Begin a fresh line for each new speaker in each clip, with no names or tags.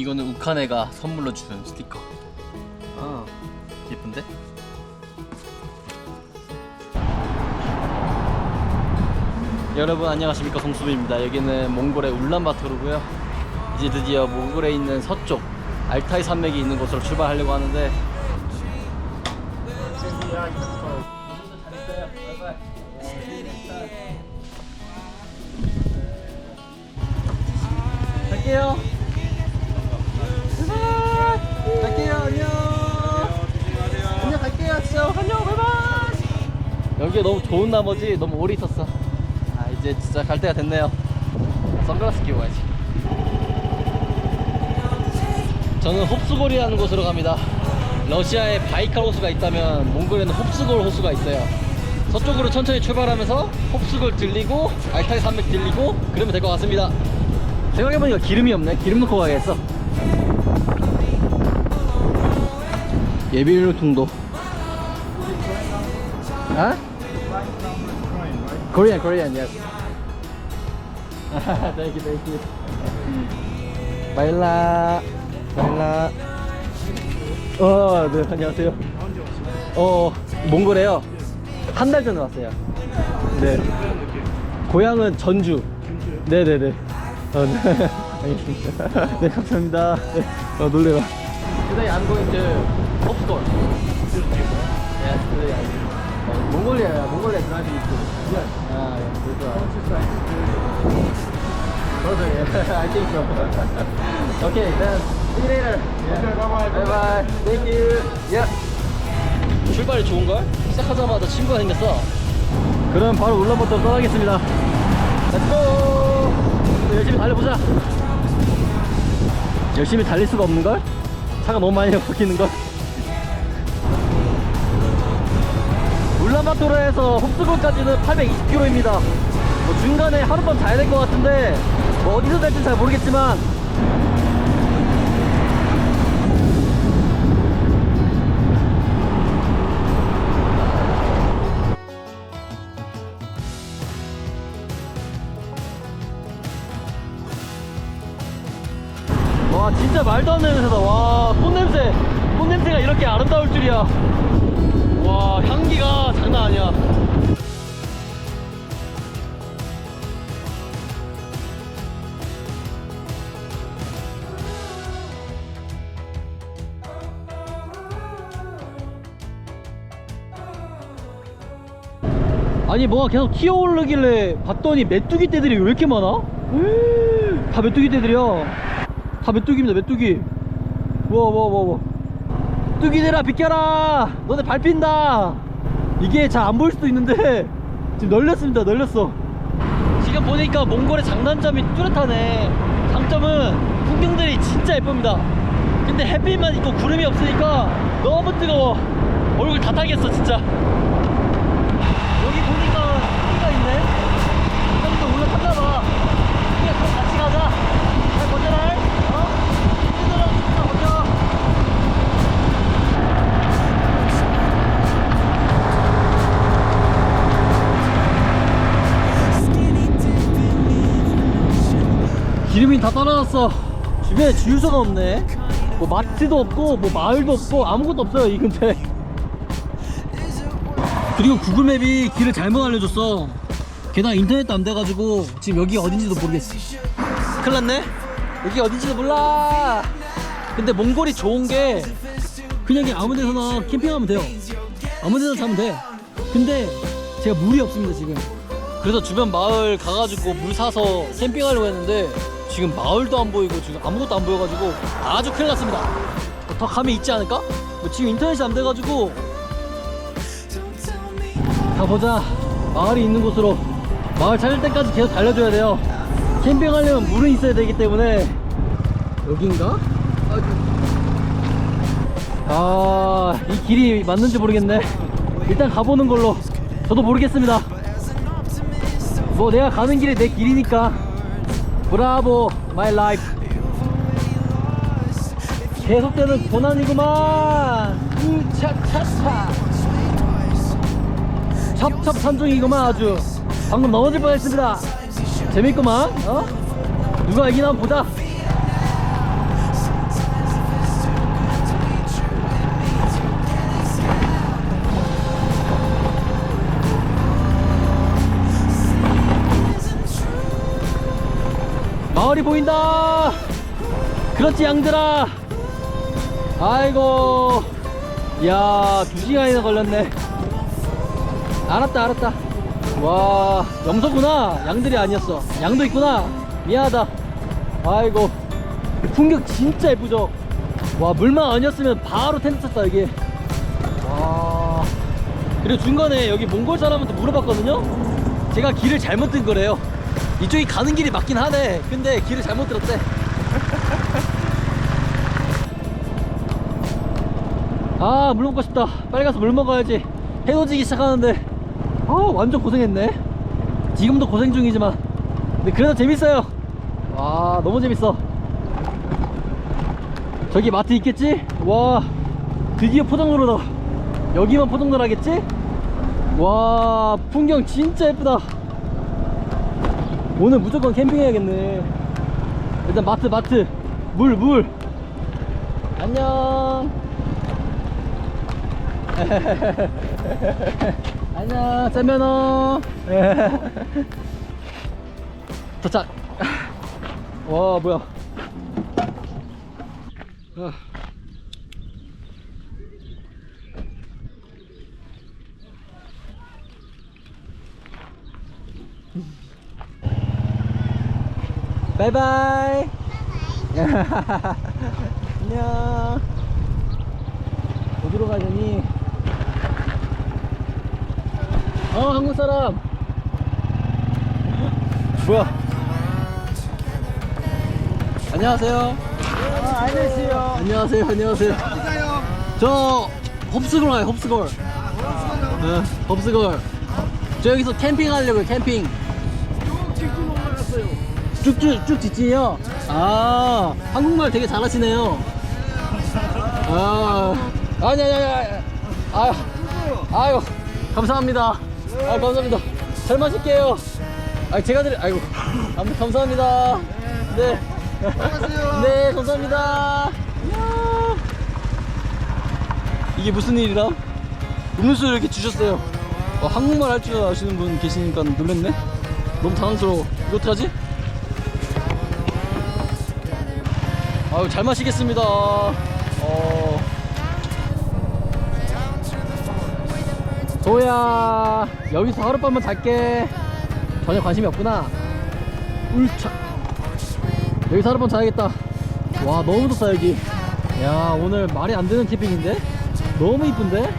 이거는 우카네가 선물로 준 스티커. 아, 예쁜데? 여러분 안녕하십니까 송수빈입니다. 여기는 몽골의 울란바토르고요. 이제 드디어 몽골에 있는 서쪽 알타이 산맥이 있는 곳으로 출발하려고 하는데 갈게요. 여기가 너무 좋은 나머지 너무 오래 있었어. 아 이제 진짜 갈 때가 됐네요. 선글라스 끼고 가야지. 저는 홉스골이라는 곳으로 갑니다. 러시아에 바이칼 호수가 있다면 몽골에는 홉스골 호수가 있어요. 서쪽으로 천천히 출발하면서 홉스골 들리고 알타이 산맥 들리고 그러면 될 것 같습니다. 생각해보니까 기름이 없네. 기름 넣고 가야겠어. 예비로 통도. 아? Korean, Korean, yes. thank you, thank you. 바일라, 바일라. 어, 네, 안녕하세요. 어, 몽골에요. 한 달 전에 왔어요. 네. 고향은 전주. 네네네. 어, 네. 알겠습니다. 네, 감사합니다. 네. 어, 놀래라. Today I'm going to Popscore. Yes, today I'm uh, Mongolia, Mongolia driving to. Yes. Ah, yes, that's right. Perfect, yeah, I think so. okay, then see you later. Yeah. bye bye. Bye bye. Thank you. Yeah. 출발이 좋은걸? 시작하자마자 친구가 생겼어. 그럼 바로 울란바토로 떠나겠습니다. 렛츠고! 열심히 달려보자. 열심히 달릴 수가 없는걸? 차가 너무 많이 바뀌는걸? 울란바토르에서 홉스골까지는 820km입니다. 뭐 중간에 하룻밤 자야 될 것 같은데 뭐 어디서 잘지 잘 모르겠지만 와 진짜 말도 안 되는 냄새다 와 꽃냄새. 꽃냄새가 이렇게 아름다울 줄이야 와 향기가 장난 아니야. 아니 뭐가 계속 튀어오르길래 봤더니 메뚜기 떼들이 왜 이렇게 많아? 다 메뚜기 떼들이야. 다 메뚜기입니다 메뚜기. 우와 우와 뚜기들아 비켜라. 너네 밟힌다. 이게 잘 안 보일 수도 있는데 지금 널렸습니다 널렸어. 지금 보니까 몽골의 장단점이 뚜렷하네. 장점은 풍경들이 진짜 예쁩니다. 근데 햇빛만 있고 구름이 없으니까 너무 뜨거워. 얼굴 다 타겠어 진짜 기름이 다 떨어졌어. 주변에 주유소가 없네. 뭐 마트도 없고 뭐 마을도 없고 아무것도 없어요 이 근처에. 그리고 구글맵이 길을 잘못 알려줬어. 게다가 인터넷도 안 돼가지고 지금 여기 어딘지도 모르겠어. 큰일 났네. 여기 어딘지도 몰라. 근데 몽골이 좋은 게 그냥 아무 데서나 캠핑하면 돼요. 아무 데나 자면 돼. 근데 제가 물이 없습니다 지금. 그래서 주변 마을 가가지고 물 사서 캠핑하려고 했는데 지금 마을도 안 보이고 지금 아무것도 안 보여가지고 아주 큰일 났습니다 더 감이 있지 않을까? 뭐 지금 인터넷이 안 돼가지고 가보자 마을이 있는 곳으로 마을 찾을 때까지 계속 달려줘야 돼요 캠핑하려면 물은 있어야 되기 때문에 여긴가? 아, 이 길이 맞는지 모르겠네. 일단 가보는 걸로. 저도 모르겠습니다. 뭐 내가 가는 길이 내 길이니까. 브라보, 마이 라이프. 계속되는 고난이구만. 으차차차. 첩첩산중이구만 아주. 방금 넘어질 뻔했습니다. 재밌구만. 어? 누가 이기나 보자. 마을이 보인다. 그렇지 양들아. 아이고. 야 2시간이나 걸렸네. 알았다 알았다. 와 염소구나. 양들이 아니었어. 양도 있구나. 미안하다. 아이고. 풍경 진짜 예쁘죠? 와 물만 아니었으면 바로 텐트 쳤다 여기 와 그리고 중간에 여기 몽골 사람한테 물어봤거든요? 제가 길을 잘못 든 거래요 이쪽이 가는 길이 맞긴 하네. 근데 길을 잘못 들었대. 아 물 먹고 싶다. 빨리 가서 물 먹어야지. 해돋이기 시작하는데. 아 완전 고생했네. 지금도 고생 중이지만. 근데 그래도 재밌어요. 와 너무 재밌어. 저기 마트 있겠지? 와 드디어 포장로로다 여기만 포장로를 하겠지? 와 풍경 진짜 예쁘다 오늘 무조건 캠핑해야겠네. 일단 마트 마트. 물 물. 안녕. 안녕 짠면허. 도착. 와 뭐야. 아. 바이바이. 안녕. 어디로 가자니? 어 한국 사람. 뭐야 안녕하세요.
안녕하세요.
안녕하세요 안녕하세요.
어디가요?
저 홉스골 가요 홉스골 네, 홉스골 저 여기서 캠핑 하려고요 캠핑. 쭉쭉 쭉 직진이요 아 한국말 되게 잘하시네요 아 아니 아니 아니. 아유 아유 감사합니다 아 감사합니다 잘 마실게요 아 제가 드릴 아이고 아무튼 감사합니다 네. 네, 감사합니다. 이게 무슨 일이라? 음료수를 이렇게 주셨어요. 어, 한국말 할 줄 아시는 분 계시니까 놀랬네? 너무 당황스러워. 이거 어떡하지? 아유, 잘 마시겠습니다. 어. 도야, 여기서 하룻밤만 잘게. 전혀 관심이 없구나. 울차. 여기서 하룻밤 자야겠다 와 너무 좋다 여기 야 오늘 말이 안 되는 캠핑인데 너무 이쁜데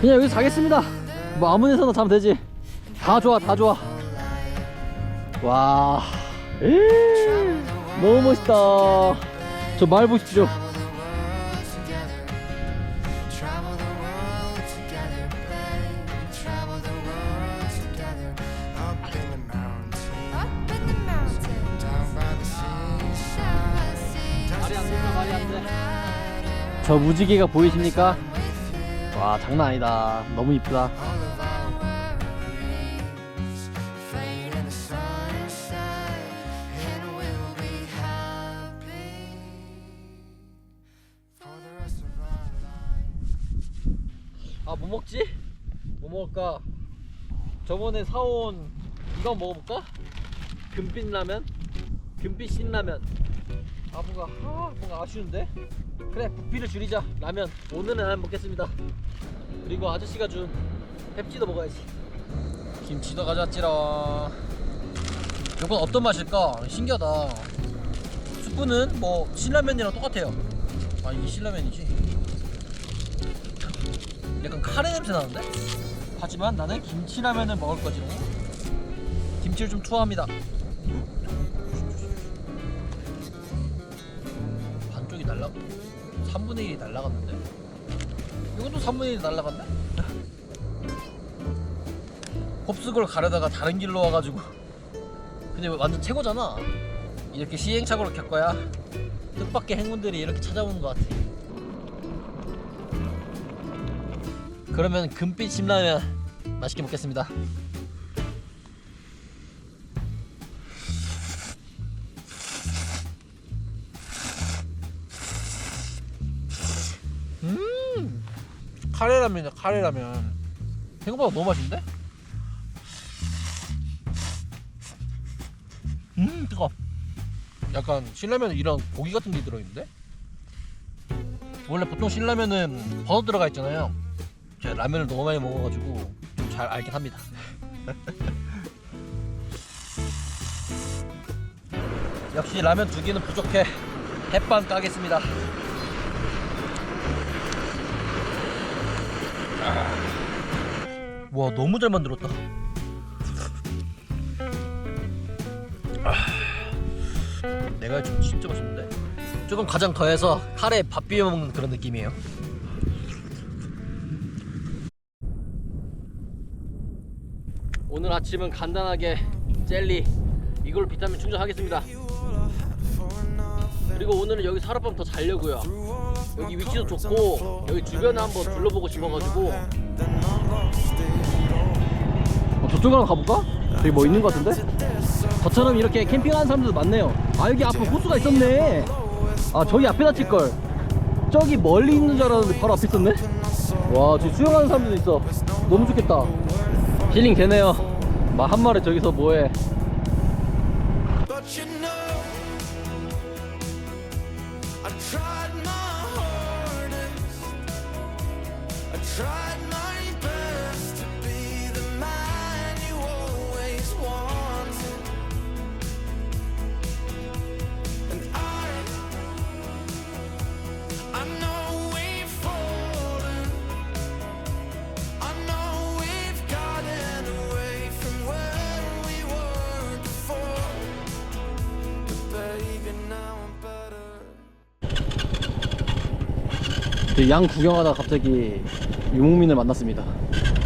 그냥 여기서 자겠습니다 뭐 아무 데서나 자면 되지 다 좋아 다 좋아 와 에이, 너무 멋있다 저 말 보십시오 안돼저 무지개가 보이십니까? 와 장난 아니다 너무 이쁘다 아 뭐 먹지? 뭐 먹을까? 저번에 사온 이거 먹어볼까? 금빛 라면? 금빛 신라면 아 뭔가 아 뭔가 아쉬운데? 그래 부피를 줄이자 라면 오늘은 안 먹겠습니다 그리고 아저씨가 준 펩시도 먹어야지 김치도 가져왔지라 이건 어떤 맛일까? 신기하다 스프는 뭐 신라면이랑 똑같아요 아 이게 신라면이지 약간 카레 냄새 나는데? 하지만 나는 김치라면을 먹을 거지. 김치를 좀 투하합니다. 반쪽이 날라 3분의 1이 날라갔는데? 이것도 3분의 1이 날라갔네? 홉스골 가려다가 다른 길로 와가지고 근데 완전 최고잖아 이렇게 시행착오를 겪어야 뜻밖의 행운들이 이렇게 찾아오는 것 같아 그러면 금빛 신라면 맛있게 먹겠습니다. 음, 카레라면이야 카레라면. 생각보다 너무 맛있는데? 음 뜨거. 약간 신라면에 이런 고기 같은 게 들어있는데? 원래 보통 신라면은 버섯 들어가 있잖아요. 제가 라면을 너무 많이 먹어가지고 좀 잘 알긴 합니다. 역시 라면 두 개는 부족해. 햇반 까겠습니다. 와 너무 잘 만들었다. 내가 좀 진짜 맛있는데 조금 가장 더해서 카레에 밥 비벼 먹는 그런 느낌이에요 아침은 간단하게 젤리 이걸로 비타민 충전하겠습니다 그리고 오늘은 여기 하룻밤 더 자려고요 여기 위치도 좋고 여기 주변에 한번 둘러보고 싶어가지고 어, 저쪽으로 가볼까? 저기 뭐 있는 것 같은데? 저처럼 이렇게 캠핑하는 사람들도 많네요. 아 여기 앞에 호수가 있었네. 아 저기 앞에다 칠걸. 저기 멀리 있는 줄 알았는데 바로 앞에 있었네. 와 저기 수영하는 사람들도 있어. 너무 좋겠다. 힐링 되네요. 막한 마리 저기서 뭐해? 양 구경하다 갑자기 유목민을 만났습니다.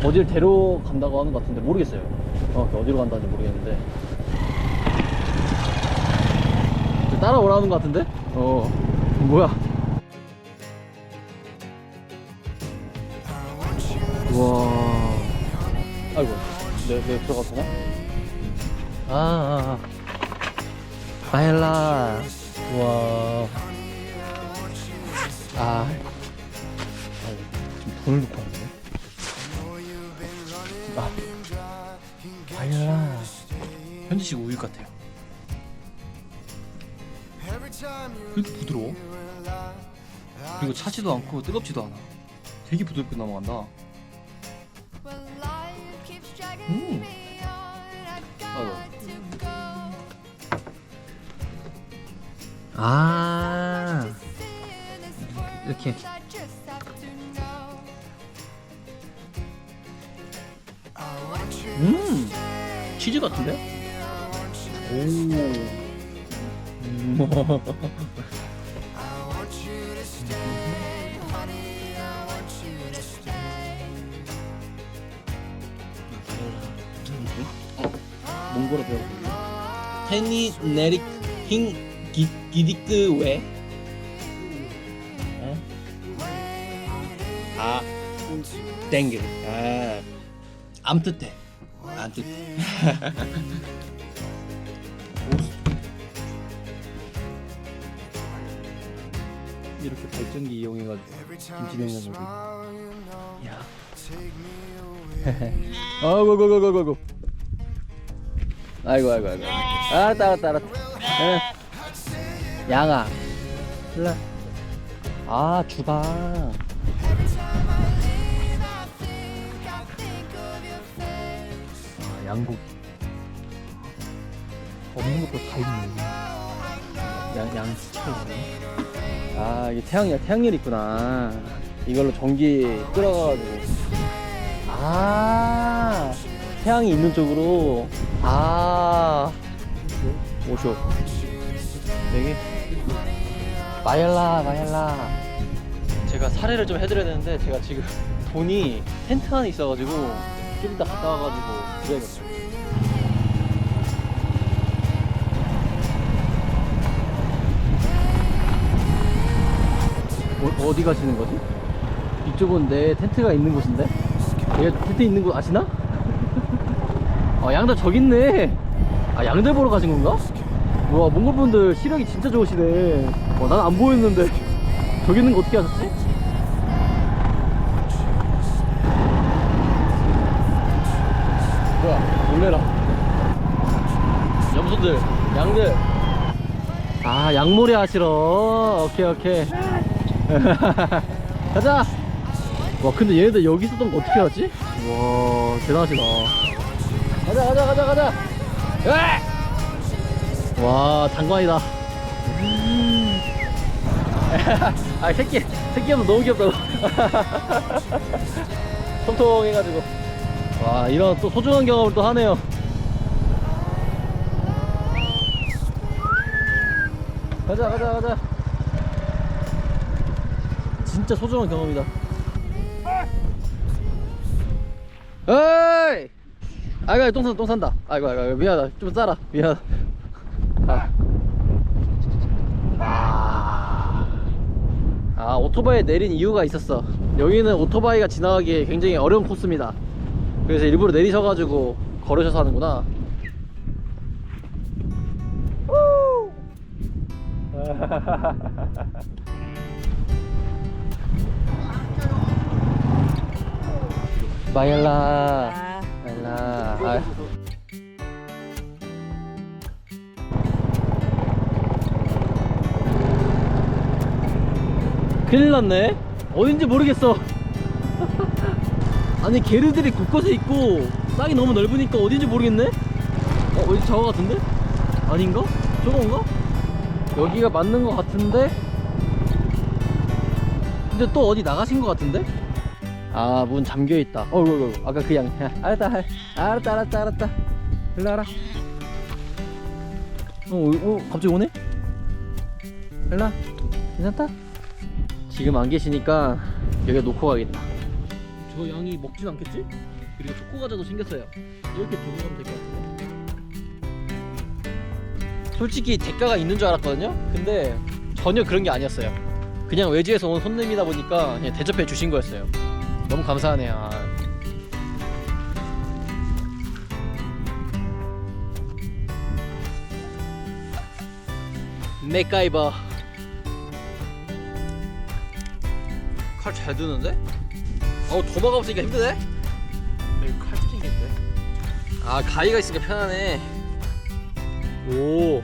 어디를 데려간다고 하는 것 같은데 모르겠어요. 어, 어디로 간다는지 모르겠는데. 따라오라는 것 같은데? 어, 뭐야? 와, 아이고, 내, 내 들어갔구나? 아, 아, 아. 바헬라. 와. 아, 아유, 좀 돈을 넣고 왔네. 아, 바닐라. 현지식 우유 같아요. 이렇게 부드러워? 그리고 차지도 않고 뜨겁지도 않아. 되게 부드럽게 넘어간다. 음. 아, 음, 치즈 같은데? 오. 음. 몽골어 배워볼래? 테니 네릭 힝 기, 기디크 왜? 어? 아 땡글 아 암뜻해 암뜻 이렇게 발전기 이용해가지고 김치
you know,
야
take me away.
아이고 아이고 아이고 아이고 아이고 아이고 아이고 알았다 알았다 알았다 응. 양아 일로 아 주방. 아 양고기 없는 것도 다 있네 양, 양 스쳐 있네. 아 이게 태양열 있구나. 이걸로 전기 끌어가지고. 아 태양이 있는 쪽으로. 아. 오쇼. 여기? 마엘라 마엘라. 제가 사례를 좀 해드려야 되는데 제가 지금 돈이 텐트 안에 있어가지고 좀 이따 갔다 와가지고 드려야겠어요 어, 어디 가시는 거지? 이쪽은 내 텐트가 있는 곳인데? 얘 텐트 있는 곳 아시나? 아 양들 저기 있네 아 양들 보러 가신 건가? 와 몽골분들 시력이 진짜 좋으시네 어, 난안 보였는데 저기 있는 거 어떻게 하셨지? 뭐야 놀래라 염소들 양들. 아, 양모래 하시러. 오케이, 오케이. 가자! 와, 근데 얘네들 여기 있었던 거 어떻게 알았지? 와, 대단하시다. 가자, 가자, 가자, 가자! 으아! 와, 장관이다. 아, 새끼, 새끼여서 너무 귀엽다고. 통통해가지고. 와, 이런 또 소중한 경험을 또 하네요. 가자 가자 가자 진짜 소중한 경험이다. 어이! 아이고 똥 산다 똥 산다. 아이고 아이고 아이고, 미안하다. 좀 싸라. 미안하다. 아. 아. 아 오토바이에 내린 이유가 있었어. 여기는 오토바이가 지나가기 굉장히 어려운 코스입니다. 그래서 일부러 내리셔가지고 걸으셔서 하는구나 마일라 마일라 아. 큰일 났네 어딘지 모르겠어 아니 게르들이 곳곳에 있고 땅이 너무 넓으니까 어딘지 모르겠네 어 어디 저거 같은데? 아닌가? 저건가? 여기가 맞는 것 같은데 근데 또 어디 나가신 것 같은데 아 문 잠겨 있다. 어이구 어이구 아까 그냥 알았다 알- 알았다 알았다 알았다. 일로 와라. 어, 어, 어 갑자기 오네? 일로 와. 괜찮다? 지금 안 계시니까 여기 놓고 가겠다. 저 양이 먹진 않겠지? 그리고 초코 과자도 생겼어요. 이렇게 두고 가면 될 것 같은데? 솔직히 대가가 있는 줄 알았거든요? 근데 전혀 그런 게 아니었어요. 그냥 외지에서 온 손님이다 보니까 그냥 대접해 주신 거였어요 너무 감사하네요 아. 맥가이버 칼 잘 드는데? 어 도마가 없으니까 힘드네?
여기 칼집인데.
아 가위가 있으니까 편하네 오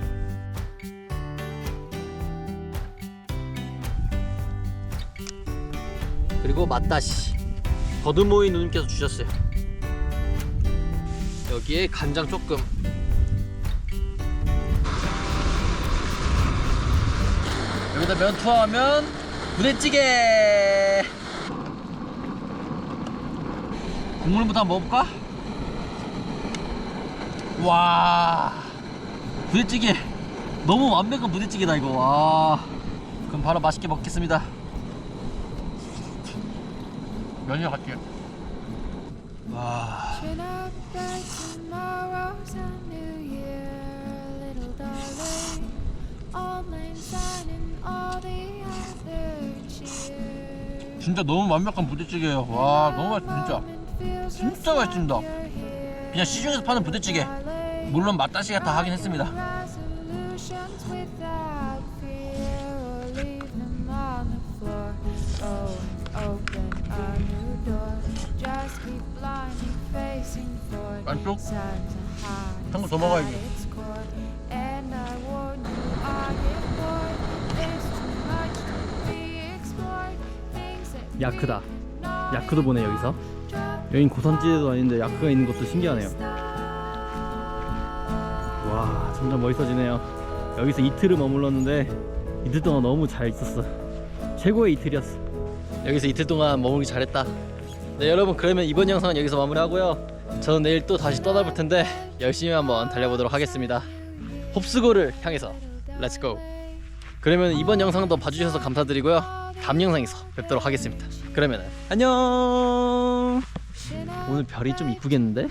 그리고 맛다시 버드모이 누님께서 주셨어요. 여기에 간장 조금. 여기다 면 투하하면 부대찌개! 국물부터 한번 먹어볼까? 와 부대찌개. 너무 완벽한 부대찌개다 이거. 와 그럼 바로 맛있게 먹겠습니다
면이 갈게요.
와.
진짜 너무 완벽한 부대찌개예요. 와 너무 맛있어 진짜. 진짜 맛있습니다. 그냥 시중에서 파는 부대찌개. 물론 맛다시가 다 하긴 했습니다. 안쪽?
High
한번 더 먹어야지.
야크다. 야크도 보네 여기서. 여긴 고산지대도 아닌데 야크가 있는 것도 신기하네요. 와 점점 멋있어지네요. 여기서 이틀을 머물렀는데 이틀 동안 너무 잘 있었어. 최고의 이틀이었어. 여기서 이틀 동안 머물기 잘했다. 네 여러분 그러면 이번 영상은 여기서 마무리하고요 저는 내일 또 다시 떠나볼 텐데 열심히 한번 달려보도록 하겠습니다. 홉스고를 향해서. 렛츠고 그러면 이번 영상도 봐주셔서 감사드리고요. 다음 영상에서 뵙도록 하겠습니다. 그러면 안녕! 오늘 별이 좀 이쁘겠는데?